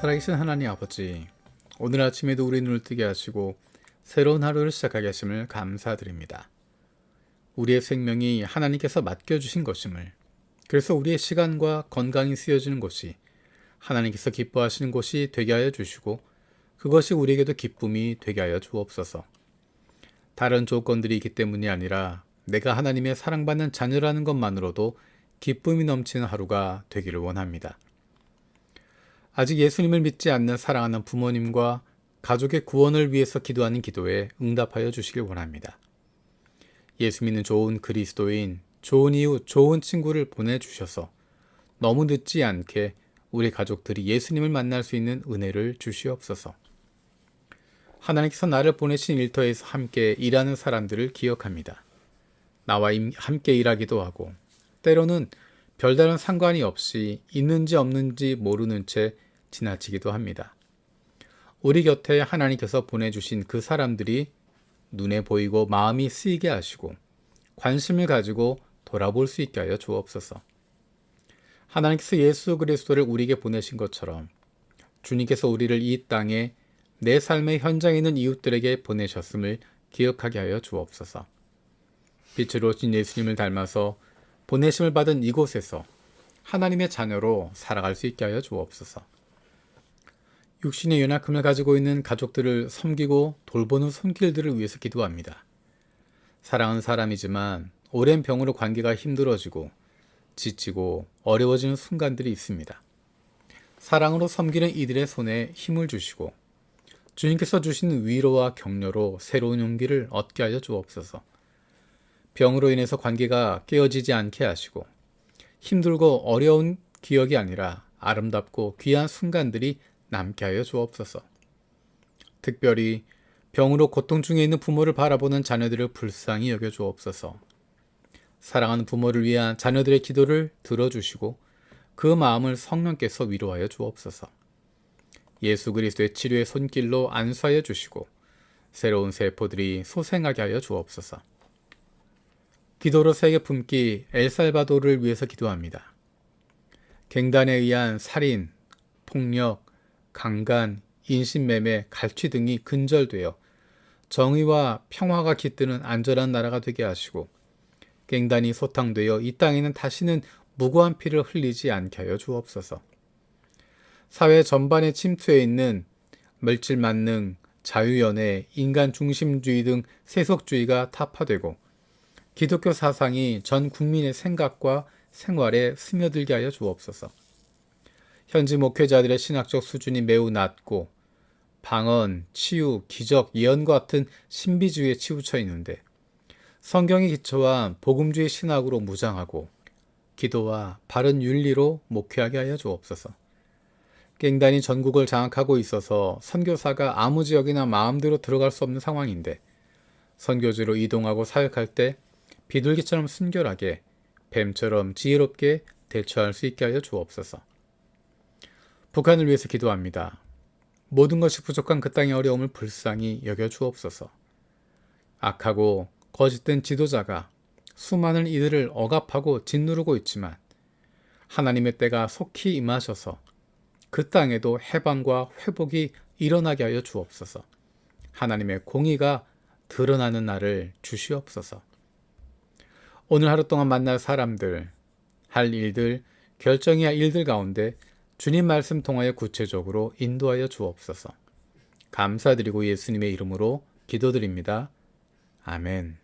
살아계신 하나님 아버지, 오늘 아침에도 우리 눈을 뜨게 하시고 새로운 하루를 시작하게 하심을 감사드립니다. 우리의 생명이 하나님께서 맡겨주신 것임을, 그래서 우리의 시간과 건강이 쓰여지는 곳이 하나님께서 기뻐하시는 곳이 되게 하여 주시고 그것이 우리에게도 기쁨이 되게 하여 주옵소서. 다른 조건들이 있기 때문이 아니라 내가 하나님의 사랑받는 자녀라는 것만으로도 기쁨이 넘치는 하루가 되기를 원합니다. 아직 예수님을 믿지 않는 사랑하는 부모님과 가족의 구원을 위해서 기도하는 기도에 응답하여 주시길 원합니다. 예수 믿는 좋은 그리스도인, 좋은 이웃, 좋은 친구를 보내주셔서 너무 늦지 않게 우리 가족들이 예수님을 만날 수 있는 은혜를 주시옵소서. 하나님께서 나를 보내신 일터에서 함께 일하는 사람들을 기억합니다. 나와 함께 일하기도 하고, 때로는 별다른 상관이 없이 있는지 없는지 모르는 채 지나치기도 합니다. 우리 곁에 하나님께서 보내주신 그 사람들이 눈에 보이고 마음이 쓰이게 하시고 관심을 가지고 돌아볼 수 있게 하여 주옵소서. 하나님께서 예수 그리스도를 우리에게 보내신 것처럼 주님께서 우리를 이 땅에 내 삶의 현장에 있는 이웃들에게 보내셨음을 기억하게 하여 주옵소서. 빛으로 오신 예수님을 닮아서 보내심을 받은 이곳에서 하나님의 자녀로 살아갈 수 있게 하여 주옵소서. 육신의 연약함을 가지고 있는 가족들을 섬기고 돌보는 손길들을 위해서 기도합니다. 사랑하는 사람이지만 오랜 병으로 관계가 힘들어지고 지치고 어려워지는 순간들이 있습니다. 사랑으로 섬기는 이들의 손에 힘을 주시고 주님께서 주신 위로와 격려로 새로운 용기를 얻게 하여 주옵소서. 병으로 인해서 관계가 깨어지지 않게 하시고 힘들고 어려운 기억이 아니라 아름답고 귀한 순간들이 남게 하여 주옵소서. 특별히 병으로 고통 중에 있는 부모를 바라보는 자녀들을 불쌍히 여겨 주옵소서. 사랑하는 부모를 위한 자녀들의 기도를 들어주시고 그 마음을 성령께서 위로하여 주옵소서. 예수 그리스도의 치료의 손길로 안수하여 주시고 새로운 세포들이 소생하게 하여 주옵소서. 기도로 세계 품기 엘살바도를 위해서 기도합니다. 갱단에 의한 살인, 폭력, 강간, 인신매매, 갈취 등이 근절되어 정의와 평화가 깃드는 안전한 나라가 되게 하시고 갱단이 소탕되어 이 땅에는 다시는 무고한 피를 흘리지 않게 하여 주옵소서. 사회 전반에 침투해 있는 물질 만능, 자유연애, 인간 중심주의 등 세속주의가 타파되고 기독교 사상이 전 국민의 생각과 생활에 스며들게 하여 주옵소서. 현지 목회자들의 신학적 수준이 매우 낮고 방언, 치유, 기적, 예언과 같은 신비주의에 치우쳐 있는데 성경의 기초와 복음주의 신학으로 무장하고 기도와 바른 윤리로 목회하게 하여 주옵소서. 갱단이 전국을 장악하고 있어서 선교사가 아무 지역이나 마음대로 들어갈 수 없는 상황인데 선교지로 이동하고 사역할 때 비둘기처럼 순결하게 뱀처럼 지혜롭게 대처할 수 있게 하여 주옵소서. 북한을 위해서 기도합니다. 모든 것이 부족한 그 땅의 어려움을 불쌍히 여겨 주옵소서. 악하고 거짓된 지도자가 수많은 이들을 억압하고 짓누르고 있지만 하나님의 때가 속히 임하셔서 그 땅에도 해방과 회복이 일어나게 하여 주옵소서. 하나님의 공의가 드러나는 날을 주시옵소서. 오늘 하루 동안 만날 사람들, 할 일들, 결정해야 할 일들 가운데 주님 말씀 통하여 구체적으로 인도하여 주옵소서. 감사드리고 예수님의 이름으로 기도드립니다. 아멘.